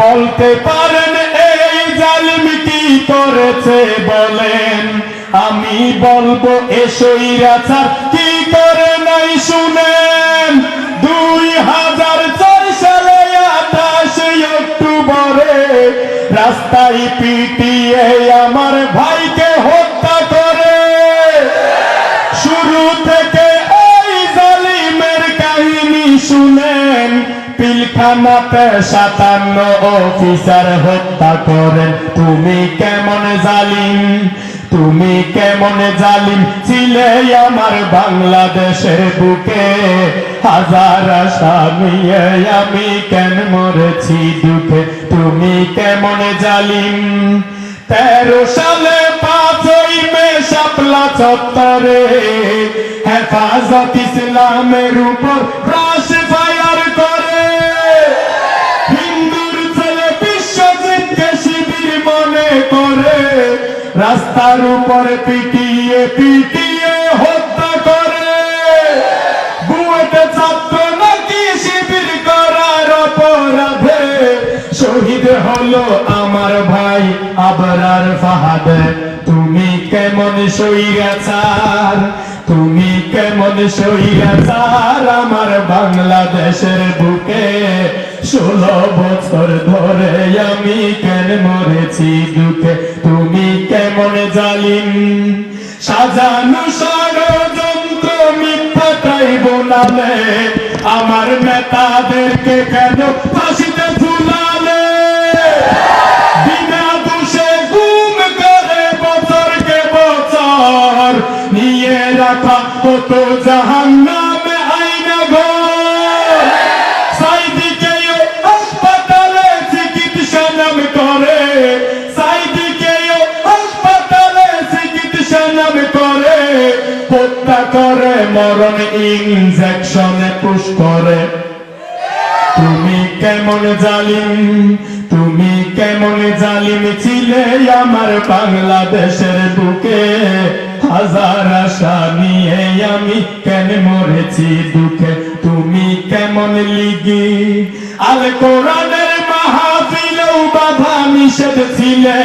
বলতে পারেন, এই জালিম কি করেছে বলেন। আমি বলব এসই সৈরাচার কি করে নাই শুনেন? দুই হাজার ছয় সালে আঠাশে অক্টোবরে রাস্তায় পিটিয়ে আমার ভাইকে পিলখানাতে সাতান্ন অফিসার হত্যা করেন। তুমি কেমন জালিম? তুমি কেমন জালিম? ছিলে আমার বাংলাদেশের বুকে হাজার আশা আমি কেন মরেছি দুঃখে? তুমি কেমন জালিম? তেরো সালে পাঁচই মে শাপলা চত্বরে হেফাজত ইসলামের উপর রাস্তার উপরে পিটিয়ে পিটিয়ে হত্যা করে। বুয়েটে ছাত্র নাকি শিবির করার অপরাধে? শহীদ হলো আমার ভাই আবরার ফাহাদ। তুমি কেমন সইরাচার তুমি কেমন সইরাচার আমার বাংলাদেশের বুকে? ষোলো বছর ধরে আমি কেন মরেছি দুঃখে? তুমি জালিম। সাজানো ষড়যন্ত্র মিথ্যাটাই বোনালে আমার নেতাদেরকে কেন ফাঁসিতে ঝুলালে? বিনা দোষে গুম করে বছরকে বছর নিয়ে রাখা কত জাহান হত্যা করে, মরণ ইনজেকশনে পুশ করে। তুমি কেমন জালিম, তুমি কেমন জালিম ছিলে আমার বাংলাদেশের বুকে। হাজার আশা নিয়ে আমি কেন মরেছি দুঃখে? তুমি কেমন লিগি? আল কোরআনের মাহফিলেও বাধা নিষেধ ছিলে।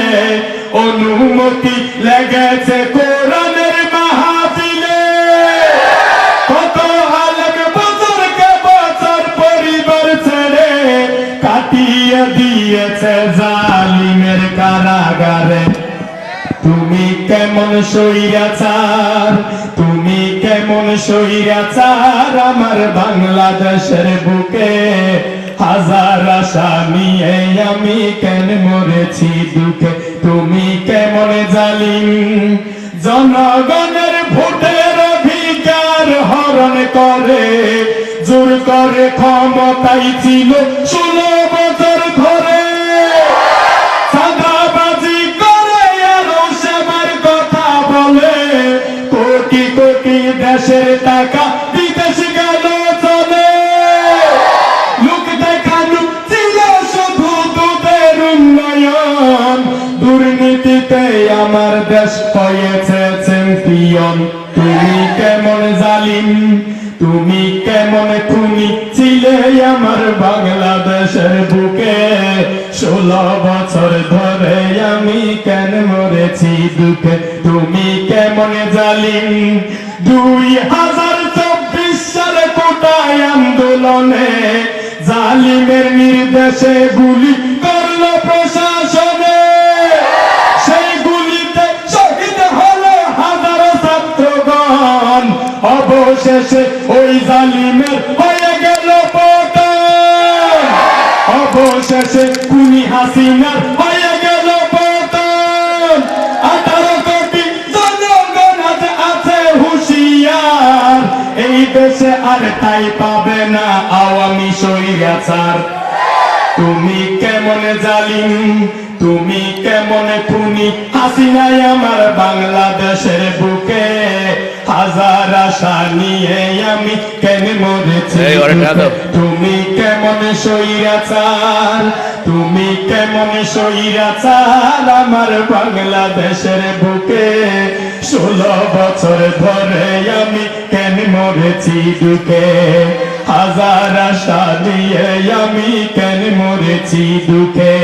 অনুমতি লেগেছে কোরআনের কেমন সইয়াচার তুমি কেমন সইয়াচার আমার বাংলাদেশের বুকে? হাজার আশা নিয়ে আমি কেন মরেছি দুঃখে? তুমি কেমন জালিম? জনগণের ভোটের অধিকার হরণ করে, জোর করে ক্ষমতাই ছিল আমার দেশ হয়েছে চ্যাম্পিয়ন তুমি কেমন জালিম? তুমি কেমন খুনি? ছিলে আমার বাংলাদেশের বুকে। ষোলো বছর ধরে আমি কেন মরেছি দুঃখে? তুমি কেমন জালিম? দুই হাজার চব্বিশ সালে কোটায় আন্দোলনে জালিমের নির্দেশে গুলি অবশেষে ওই জালিমের হয়ে গেল অবশেষে কুনি হাসিনার হয়ে গেল আঠারো কোটি জনগণ আছে হুঁশিয়ার। এই দেশে আর তাই পাবে না আওয়ামী স্বৈরাচার। তুমি কেমন জালিম, তুমি কেমন খুনি, হাসিনাই আমার বাংলাদেশের বুকে। হাজার আশা নিয়ে আমি কেন মরেছি। তুমি কেমন সইরাচার তুমি কেমন সইরাচার আমার বাংলাদেশের বুকে ষোলো বছর ধরে আমি কেন মরেছি দুঃখে হাজার আশা নিয়ে আমি কেন মরেছি দুঃখে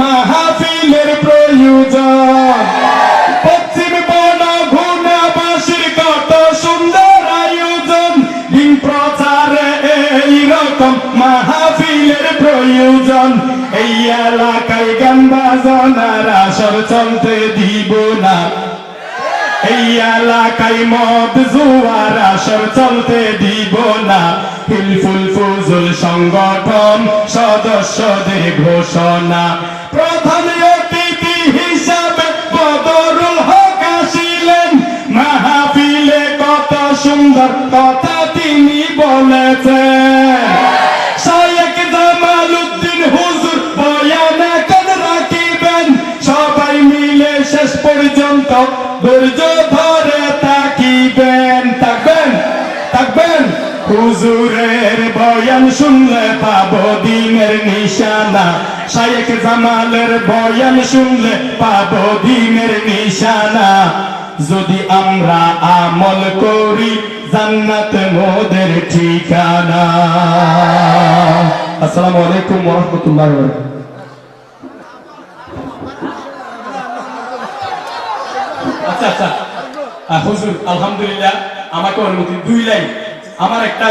মাহফিলের প্রয়োজন। পশ্চিম বন ঘুনাবাসীর কত সুন্দর আয়োজন। দিন প্রচারে এই রকম মাহফিলের প্রয়োজন। এই এলাকায় গান বাজনার আসর চলতে দিব না। এই এলাকায় মদ জুয়ার আসর চলতে দিব না। হিলফুল ফুজুল সংগঠন সদস্যদের ঘোষণা। প্রধান অতিথি হিসাবে বদরুল হক আসিলেন। মাহফিলে কত সুন্দর কথা তিনি বলেছেন। পর্যন্ত ধরে হুজুরের বয়ান শুনলে দিনের নিশানা। শায়েক জামালের বয়ান শুনলে দিনের নিশানা। যদি আমরা আমল করি জান্নাত মোদের ঠিকানা। আসসালামু আলাইকুম ওয়া রাহমাতুল্লাহি ওয়া বারাকাতুহু। আচ্ছা আচ্ছা। হুজুর আলহামদুলিল্লাহ আমাকে অনুমতি দুই লাইন। আমার একটা